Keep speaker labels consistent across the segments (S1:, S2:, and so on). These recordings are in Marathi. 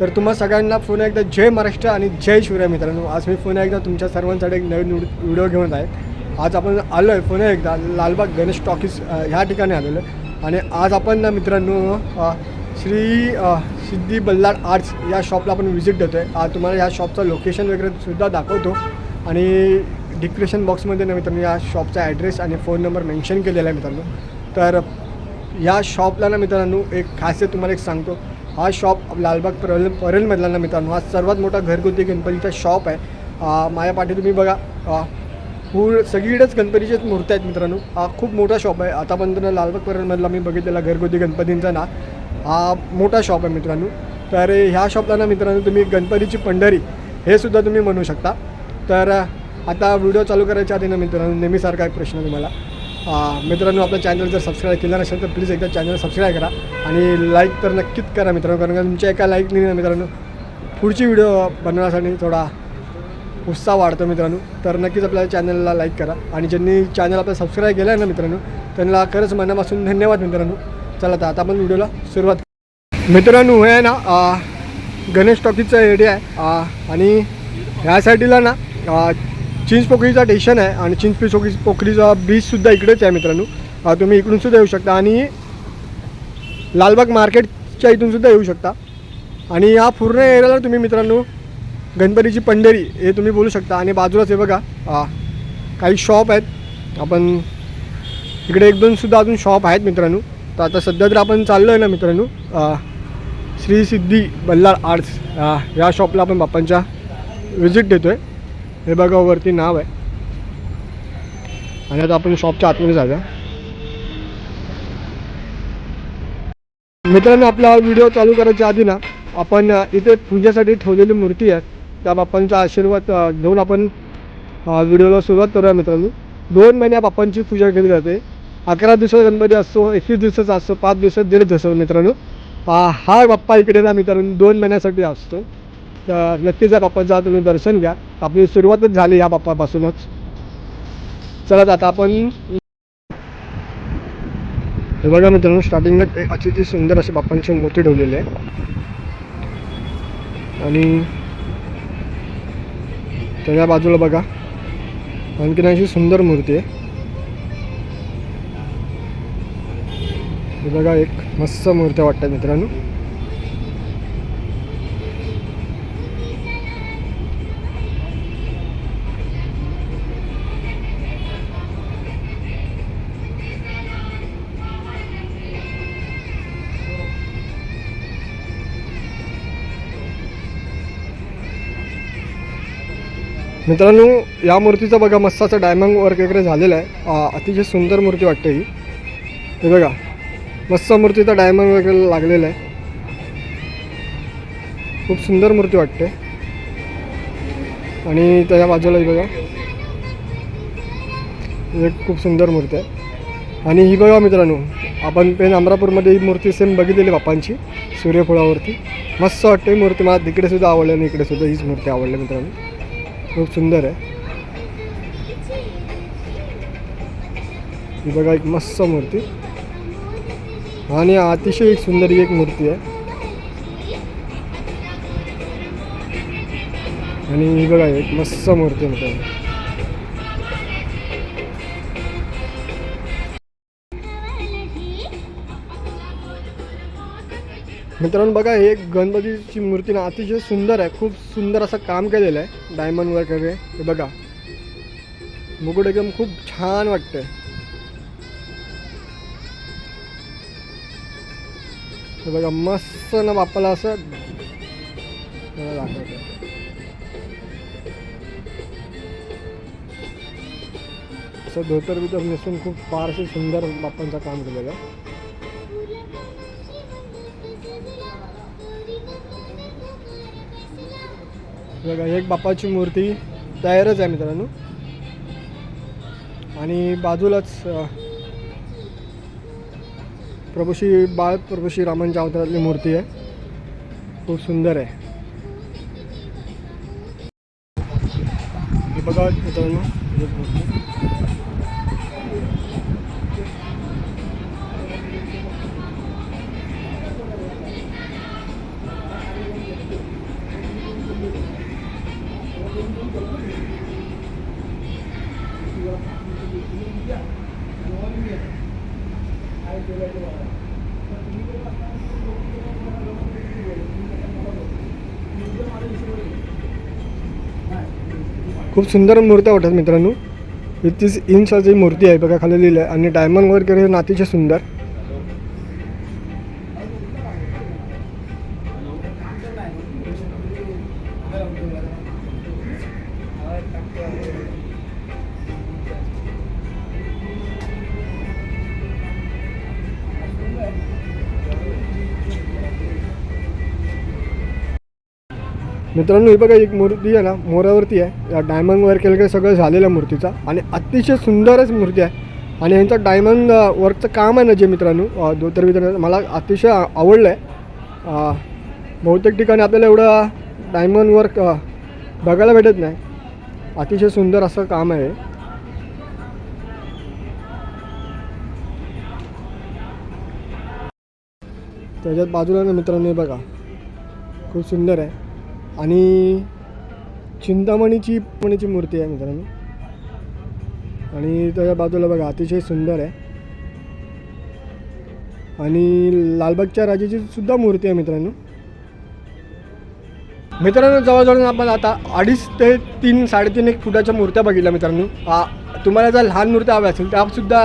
S1: तर तुम्हा सगळ्यांना पुन्हा एकदा जय महाराष्ट्र आणि जय शिवराय मित्रांनो. आज मी पुन्हा एकदा तुमच्या सर्वांसाठी एक नवीन व्हिडिओ घेऊन आहे. आज आपण आलो आहे पुन्हा एकदा लालबाग गणेश टॉकीज ह्या ठिकाणी आलेलो आहे. आणि आज आपण ना मित्रांनो श्री सिद्धी बल्लाड आर्ट्स या शॉपला आपण व्हिजिट देतो आहे आज तुम्हाला या शॉपचं लोकेशन वगैरे सुद्धा दाखवतो. आणि डिस्क्रिप्शन बॉक्समध्ये ना मित्रांनो या शॉपचा ॲड्रेस आणि फोन नंबर मेन्शन केलेला आहे मित्रांनो. तर या शॉपला ना मित्रांनो एक खासियत तुम्हाला एक सांगतो. हा शॉप लालबाग परेल परलमधला ना मित्रांनो. हा सर्वात मोठा घरगुती गणपतीचा शॉप आहे. माझ्या पाठी तुम्ही बघा. अं, पूर्ण सगळीकडेच गणपतीच्याच मूर्त्या आहेत मित्रांनो. हा खूप मोठा शॉप आहे. आतापर्यंत लालबाग परेलमधला मी बघितलेला घरगुती गणपतींचा ना हा मोठा शॉप आहे मित्रांनो. तर ह्या शॉपला ना मित्रांनो तुम्ही गणपतीची पंढरी हे सुद्धा तुम्ही म्हणू शकता. तर आता व्हिडिओ चालू करायच्या आधी ना मित्रांनो नेहमीसारखा एक प्रश्न तुम्हाला. मित्रांनो आपलं चॅनल जर सबस्क्राईब केलं नसेल तर प्लीज एकदा चॅनल सबस्क्राईब करा आणि लाईक तर नक्कीच करा मित्रांनो कारण का तुमच्या एका लाईकने ना मित्रांनो पुढची व्हिडिओ बनवण्यासाठी थोडा उत्साह वाढतो मित्रांनो. तर नक्कीच आपल्या चॅनलला लाईक करा आणि ज्यांनी चॅनल आपलं सबस्क्राईब केलं आहे ना मित्रांनो त्यांना खरंच मनापासून धन्यवाद मित्रांनो. चला तर आता आपण व्हिडिओला सुरुवात मित्रांनो हे आहे ना गणेश टॉकीजचा एरिया आहे. आणि ह्या साईडला ना चिंच पोखरीचा स्टेशन आहे आणि चिंच पोखरी पोखरीचा बीचसुद्धा इकडेच आहे मित्रांनो. तुम्ही इकडूनसुद्धा येऊ शकता आणि लालबाग मार्केटच्या इथूनसुद्धा येऊ शकता. आणि या पूर्ण एरियाला तुम्ही मित्रांनो गणपतीची पंढरी हे तुम्ही बोलू शकता. आणि बाजूलाच हे बघा काही शॉप आहेत. आपण इकडे एक दोन सुद्धा अजून शॉप आहेत मित्रांनो. तर आता सध्या तर आपण चाललो आहे ना मित्रांनो श्री सिद्धी बल्लाळ आर्ट्स या शॉपला आपण बाप्पांच्या व्हिजिट देतो आहे हे बघा वरती नाव आहे. आणि आता आपण शॉपच्या आतमध्ये जाऊया. मित्रांनो आपला व्हिडिओ चालू करायच्या आधी ना आपण इथे पूजेसाठी ठेवलेली मूर्ती आहे. त्या बाप्पांचा आशीर्वाद घेऊन आपण व्हिडिओला सुरुवात करूया मित्रांनो. दोन महिन्या बाप्पांची पूजा केली जाते. अकरा दिवसाचा गणपती असतो एकवीस दिवसाचा असतो पाच दिवसात दीड दिवस मित्रांनो. हा बाप्पा इकडे ना मित्रांनो दोन महिन्यासाठी असतो. तर नक्कीच या बाप्पाचं तुम्ही दर्शन घ्या. आपली सुरुवातच झाली या बाप्पापासूनच. चला तर आता आपण हे बघा मित्रांनो स्टार्टिंगला एक अतिशय सुंदर असे बाप्पांची मूर्ती ठेवलेली आहे. आणि त्याच्या बाजूला बघा आणखीन अशी सुंदर मूर्ती आहे. हे बघा एक मस्त मूर्ती वाटतात मित्रांनो. मित्रांनो या मूर्तीचा बघा मस्त डायमंड वर्क वगैरे झालेलं आहे. अतिशय सुंदर मूर्ती वाटते ही. हे बघा मस्त मूर्तीचा डायमंड वगैरे लागलेला आहे. खूप सुंदर मूर्ती वाटते. आणि त्याच्या बाजूला बघा ही एक खूप सुंदर मूर्ती आहे. आणि ही बघा मित्रांनो आपण पेन अमरापूरमध्ये ही मूर्ती सेम बघितलेली बापांची सूर्यफुळावरती मस्त वाटते ही मूर्ती मला तिकडेसुद्धा आवडली आणि इकडेसुद्धा हीच मूर्ती आवडली मित्रांनो. खूप सुंदर आहे. ही बघा एक मस्त मूर्ती. आणि अतिशय एक सुंदर एक मूर्ती आहे. आणि ही बघा एक मस्त मूर्ती म्हणतात मित्रांनो बघा हे गणपतीची मूर्ती ना अतिशय सुंदर आहे. खूप सुंदर असं काम केलेलं आहे. डायमंड वर्क वगैरे. हे बघा. मुकुट एकदम खूप छान वाटतंय. हे बघा मस्त ना बाप्पाला असं मला असं धोतर बितर नेसून खूप फारसे सुंदर बाप्पांचं काम केलेलं आहे. बघा एक बाप्पाची मूर्ती तयारच आहे मित्रांनो. आणि बाजूलाच प्रभूशी बाळ प्रभूशी रामांच्या अवतारातली मूर्ती आहे. खूप सुंदर आहे. हे बघा मित्रांनो खूप सुंदर मूर्त्या वाटतात मित्रांनो. तीस जी मूर्ती आहे बघा खाली लिहिलं आहे आणि डायमंड वगैरे नातीचे सुंदर. मित्रांनो ही बघा एक मूर्ती आहे ना मोरावरती आहे. या डायमंड वर्क केलं सगळं झालेलं मूर्तीचा. आणि अतिशय सुंदरच मूर्ती आहे. आणि यांचं डायमंड वर्कचं काम आहे ना जे मित्रांनो धोतर बितर मला अतिशय आवडलं आहे बहुतेक ठिकाणी आपल्याला एवढं डायमंड वर्क बघायला भेटत नाही. अतिशय सुंदर असं काम आहे त्याच्यात बाजूला ना मित्रांनो हे बघा. खूप सुंदर आहे. आणि चिंतामणीची मणीची मूर्ती आहे मित्रांनो. आणि त्याच्या बाजूला बघा अतिशय सुंदर आहे. आणि लालबागच्या राजाची सुद्धा मूर्ती आहे मित्रांनो. मित्रांनो जवळजवळ आपण आता अडीच ते तीन साडेतीन एक फुटाच्या मूर्त्या बघितल्या मित्रांनो. तुम्हाला जर लहान मूर्त्या हव्या असेल त्यासुद्धा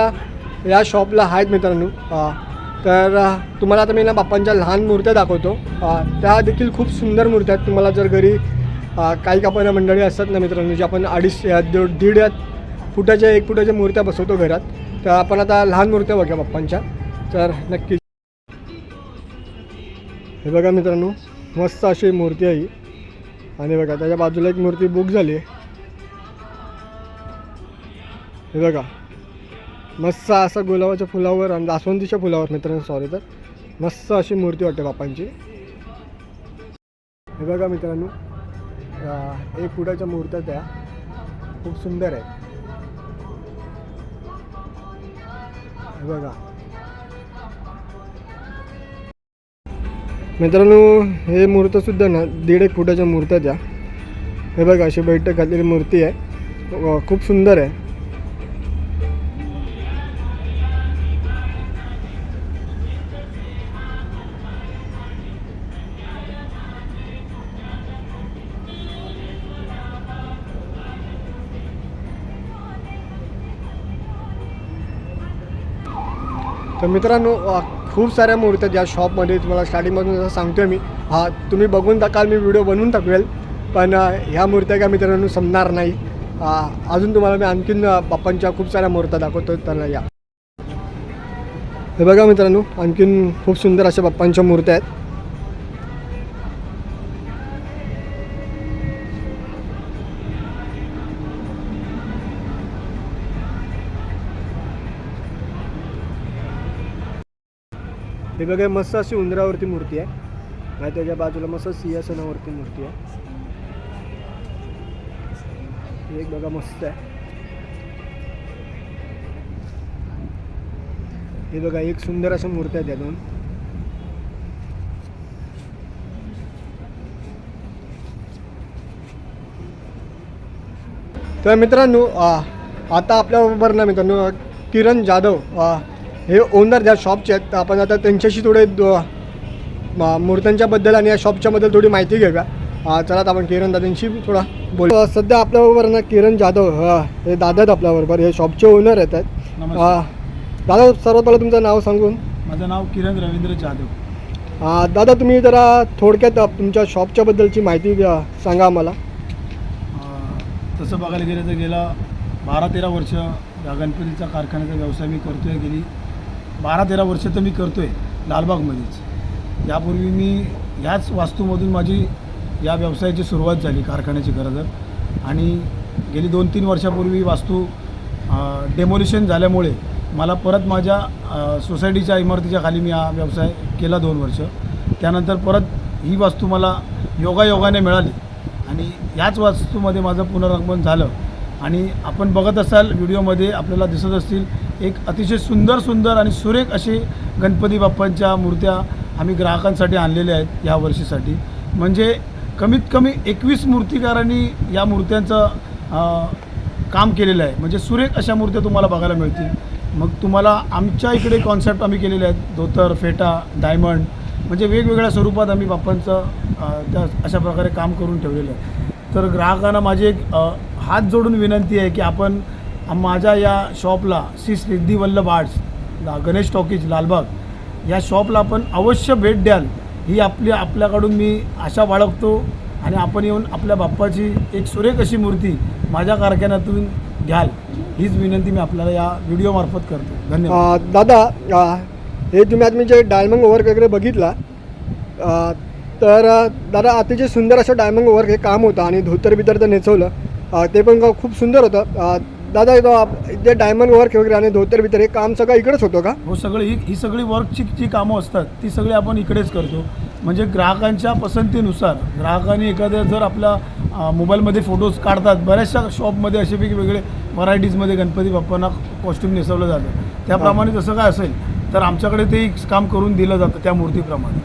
S1: या शॉपला आहेत मित्रांनो. तर तुम्हाला आता मी ना बाप्पांच्या लहान मूर्त्या दाखवतो. त्या देखील खूप सुंदर मूर्त्या आहेत. तुम्हाला जर घरी काही कापड मंडळी असतात ना मित्रांनो जे आपण अडीच दीड दीड फुटाच्या एक फुटाच्या मूर्त्या बसवतो घरात तर आपण आता लहान मूर्त्या बघूया बाप्पांच्या. तर नक्कीच हे बघा मित्रांनो मस्त अशी मूर्ती आहे आणि बघा त्याच्या बाजूला एक मूर्ती बुक झाली आहे. हे बघा. मस्त असं गुलाबाच्या फुलावर आणि जास्वंदीच्या फुलावर मित्रांनो सॉरी तर. मस्त अशी मूर्ती वाटते बापांची हे बघा मित्रांनो एक फुटाच्या मूर्त्या त्या. खूप सुंदर आहेत. हे बघा. मित्रांनो हे मूर्तसुद्धा ना दीड एक फुटाच्या मूर्त्या द्या हे बघा अशी बैठक घातलेली मूर्ती आहे. खूप सुंदर आहे. तर मित्रांनो खूप साऱ्या मूर्त्या आहेत या शॉपमध्ये तुम्हाला स्टार्टिंगमधून जसं सांगतो आहे मी. हा तुम्ही बघून टाकाल मी व्हिडिओ बनवून टाकवेल पण ह्या मूर्त्या काय मित्रांनो संपणार नाही. अजून तुम्हाला मी आणखीन बाप्पांच्या खूप साऱ्या मूर्त्या दाखवतो त्यांना या. हे बघा मित्रांनो आणखीन खूप सुंदर अशा बाप्पांच्या मूर्त्या आहेत. हे बघा मस्त अशी उंदरावरती मूर्ती आहे. आणि त्याच्या बाजूला मस्त सिंहासनावरती मूर्ती आहे. एक बघा मस्त आहे. हे बघा एक सुंदर अशा मूर्त्या त्या दोन. तर मित्रांनो आता आता आपल्याबरोबर ना मित्रांनो किरण जाधव हे ओनर ज्या शॉपचे आहेत तर आपण आता त्यांच्याशी थोडे मूर्त्यांच्याबद्दल आणि या शॉपच्याबद्दल थोडी माहिती घेऊया. चला आपण किरण दादांशी थोडा बोलू. सध्या आपल्याबरोबर ना किरण जाधव हा, दादा आहेत आपल्याबरोबर हे शॉपचे ओनर आहेत.
S2: नमस्कार.
S1: आ, दादा सर्वात पहिलं तुमचं नाव सांगून.
S2: माझं नाव किरण रवींद्र जाधव.
S1: दादा तुम्ही जरा थोडक्यात तुमच्या शॉपच्याबद्दलची माहिती सांगा आम्हाला.
S2: तसं बघायला गेलं तर गेला बारा तेरा वर्ष या गणपतीचा कारखान्याचा व्यवसाय मी करतो आहे गेली बारा तेरा वर्ष तर मी करतो आहे लालबागमध्येच. यापूर्वी मी ह्याच वास्तूमधून माझी या व्यवसायाची सुरुवात झाली कारखान्याची खरं तर. आणि गेली दोन तीन वर्षापूर्वी वास्तू डेमोलिशन झाल्यामुळे मला परत माझ्या सोसायटीच्या इमारतीच्या खाली मी हा व्यवसाय केला दोन वर्ष. त्यानंतर परत ही वास्तू मला योगायोगाने मिळाली. आणि याच वास्तूमध्ये माझं पुनरागमन झालं. आणि आपण बघत असाल व्हिडिओमध्ये आपल्याला दिसत असतील एक अतिशय सुंदर सुंदर आणि सुरेख असे गणपती बाप्पांच्या मूर्त्या आम्ही ग्राहकांसाठी आणलेल्या आहेत या वर्षीसाठी. म्हणजे कमीत कमी एकवीस मूर्तिकारांनी या मूर्त्यांचं काम केलेलं आहे. म्हणजे सुरेख अशा मूर्त्या तुम्हाला बघायला मिळतील. मग तुम्हाला आमच्या इकडे कॉन्सेप्ट आम्ही केलेले आहेत. धोतर फेटा डायमंड म्हणजे वेगवेगळ्या स्वरूपात आम्ही बाप्पांचं त्या अशा प्रकारे काम करून ठेवलेलं आहे. तर ग्राहकांना माझी एक हात जोडून विनंती आहे की आपण माझ्या या शॉपला श्री सिद्धिवल्लभ आर्ट्स ला- गणेश टॉकीज लालबाग या शॉपला आपण अवश्य भेट द्याल. ही आपली आपल्याकडून मी आशा बाळगतो आणि आपण येऊन आपल्या बाप्पाची एक सुरेख अशी मूर्ती माझ्या कारखान्यातून घ्याल. हीच विनंती मी आपल्याला या व्हिडिओमार्फत करतो. धन्यवाद.
S1: दादा आ, हे तुम्ही आज मी जे डायमंड वर्क वगैरे बघितला तर दादा अतिशय सुंदर असं डायमंड वर्क हे काम होतं आणि धोतर बितर तर नेचवलं ते पण का- खूप सुंदर होतं. दादा इथं आप- जे डायमंड वर्क वगैरे आणि धोतर बितर हे काम सगळं इकडेच होतं का?
S2: हो सगळी ही ही सगळी वर्कची जी कामं असतात ती सगळी आपण इकडेच करतो. म्हणजे ग्राहकांच्या पसंतीनुसार ग्राहकांनी एखाद्या जर आपल्या अ, मोबाईलमध्ये फोटोज काढतात बऱ्याचशा शॉपमध्ये असे वेगवेगळे व्हरायटीजमध्ये गणपती बाप्पांना कॉस्ट्युम नेसवलं जातं. त्याप्रमाणे जसं काय असेल तर आमच्याकडे ते काम करून दिलं जातं त्या मूर्तीप्रमाणे.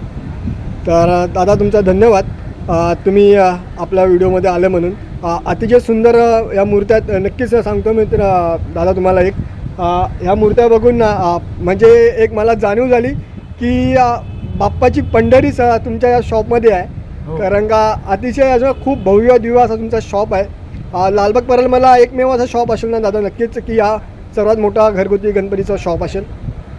S1: तर दादा तुमचा धन्यवाद. अ, तुम्ही अ, आपल्या व्हिडिओमध्ये आले म्हणून. अतिशय सुंदर या मूर्त्या नक्कीच सांगतो मी दादा तुम्हाला एक. ह्या मूर्त्या बघून म्हणजे एक मला जाणीव झाली की बाप्पाची पंढरीच अ, तुमच्या या शॉपमध्ये आहे.
S2: हो.
S1: कारण का अतिशय असं खूप भव्य दिव्य असा तुमचा शॉप आहे. लालबाग परल मला एकमेव असा शॉप असेल ना दादा नक्कीच की हा सर्वात मोठा घरगुती गणपतीचा शॉप असेल.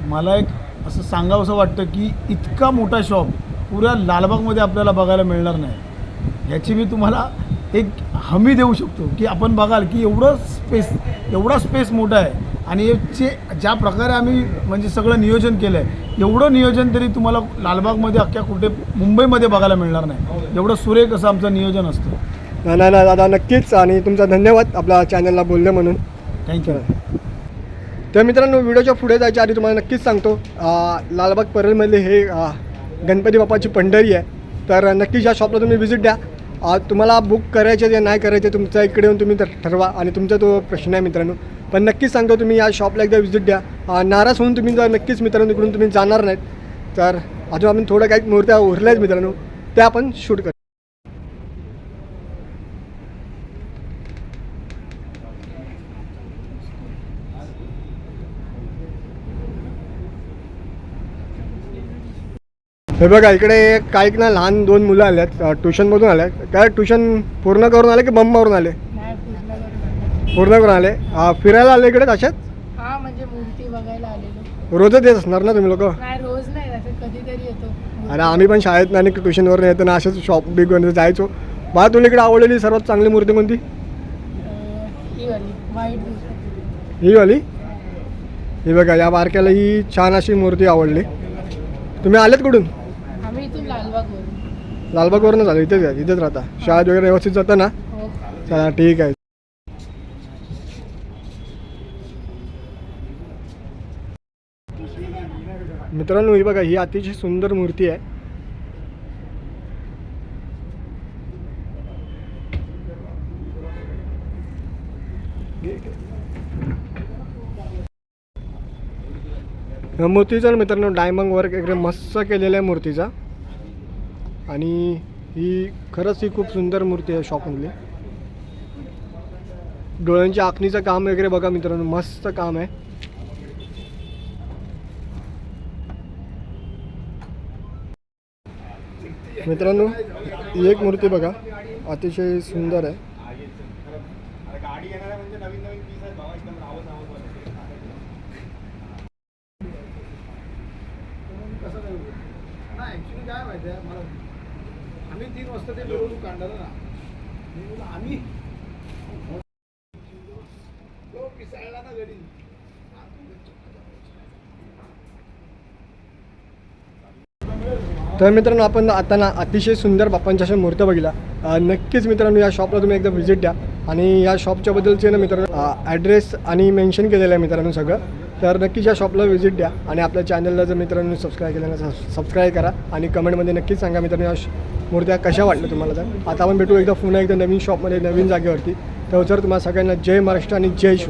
S2: मला एक असं सांगावंसं वाटतं की इतका मोठा शॉप पुऱ्या लालबागमध्ये आपल्याला बघायला मिळणार नाही. याची मी तुम्हाला एक हमी देऊ शकतो. की आपण बघाल की एवढं स्पेस एवढा स्पेस मोठा आहे. आणि याचे ज्या प्रकारे आम्ही म्हणजे सगळं नियोजन केलं आहे एवढं नियोजन तरी तुम्हाला लालबागमध्ये अख्ख्या कुठे मुंबईमध्ये बघायला मिळणार नाही. एवढं सुरेख असं आमचं नियोजन असतं.
S1: नाही नाही दादा नक्कीच. आणि तुमचा धन्यवाद आपल्या चॅनलला बोलले म्हणून.
S2: थँक्यू
S1: तर मित्रांनो व्हिडिओच्या पुढे जायच्या आधी तुम्हाला नक्कीच सांगतो लालबाग परळमधले हे गणपती बाप्पाची पंढरी आहे. तर नक्कीच या शॉपला तुम्ही व्हिजिट द्या. तुम्हाला बुक करायचे ते नाही करायचे तुमच्या इकडे येऊन तुम्ही तर ठरवा. आणि तुमचा तो प्रश्न आहे मित्रांनो. पण नक्कीच सांगतो तुम्ही या शॉपला एकदा व्हिजिट द्या. नाराज होऊन तुम्ही जर नक्कीच मित्रांनो इकडून तुम्ही जाणार नाहीत. तर अजून आपण थोडं काही मूर्त्या उरल्या आहेत मित्रांनो. त्या आपण शूट करू हे बघा इकडे काही ना लहान दोन मुलं आल्यात ट्युशनमधून आल्यात. काय ट्युशन पूर्ण करून आले की बंबावरून आले?
S3: पूर्ण करून
S1: आले. फिरायला आले इकडे अशाच
S3: हा म्हणजे मूर्ती बघायला आलेलो.
S1: रोजच येत असणार ना तुम्ही लोक?
S3: नाही रोज नाही असं कधीतरी येतो.
S1: अरे आम्ही पण शाळेत नाही ट्युशनवर येतो ना असेच शॉप बिग जायचो. बा तुला इकडे आवडलेली सर्वात चांगली मूर्ती कोणती?
S3: ही
S1: ही वाली? ही बघा या बारक्याला ही छान अशी मूर्ती आवडली. तुम्ही आलेत कुठून?
S3: आम्ही इथून लालबागवरून.
S1: लालबागवरूनच आलो इथेच आहे इथेच राहता. शाळेत वगैरे व्यवस्थित जाता ना?
S3: हो.
S1: चला ठीक आहे. मित्रांनो ही बघा ही अतिशय सुंदर मूर्ती आहे. मूर्तीचा मित्रांनो डायमंड वर्क वगैरे मस्त केलेला आहे मूर्तीचा. आणि ही खरंच ही खूप सुंदर मूर्ती आहे शॉपमधली. डोळ्यांच्या आखणीचं काम वगैरे बघा मित्रांनो मस्त काम आहे. मित्रांनो ही एक मूर्ती बघा अतिशय सुंदर आहे.
S2: माहिती आहे मला आम्ही तीन वाजता ते मिरवणूक काढणार ना. मी आम्ही? तो ना घरी.
S1: तर मित्रांनो आपण आता ना अतिशय सुंदर बाप्पांच्या अशा मूर्त बघितल्या. नक्कीच मित्रांनो या शॉपला तुम्ही एकदा व्हिजिट द्या. आणि या शॉपच्याबद्दलचे ना मित्रांनो ॲड्रेस आणि मेन्शन केलेलं आहे मित्रांनो सगळं. तर नक्कीच या शॉपला व्हिजिट द्या आणि आपल्या चॅनलला जर मित्रांनो सबस्क्राईब केलं नसेल सबस्क्राईब करा आणि कमेंटमध्ये नक्कीच सांगा मित्रांनो या मूर्त्या कशा वाटल्या तुम्हाला तर. आता आपण भेटू एकदा पुन्हा एकदा नवीन शॉपमध्ये नवीन जागेवरती. तर सर तुम्हाला सगळ्यांना जय महाराष्ट्र आणि जय शिव.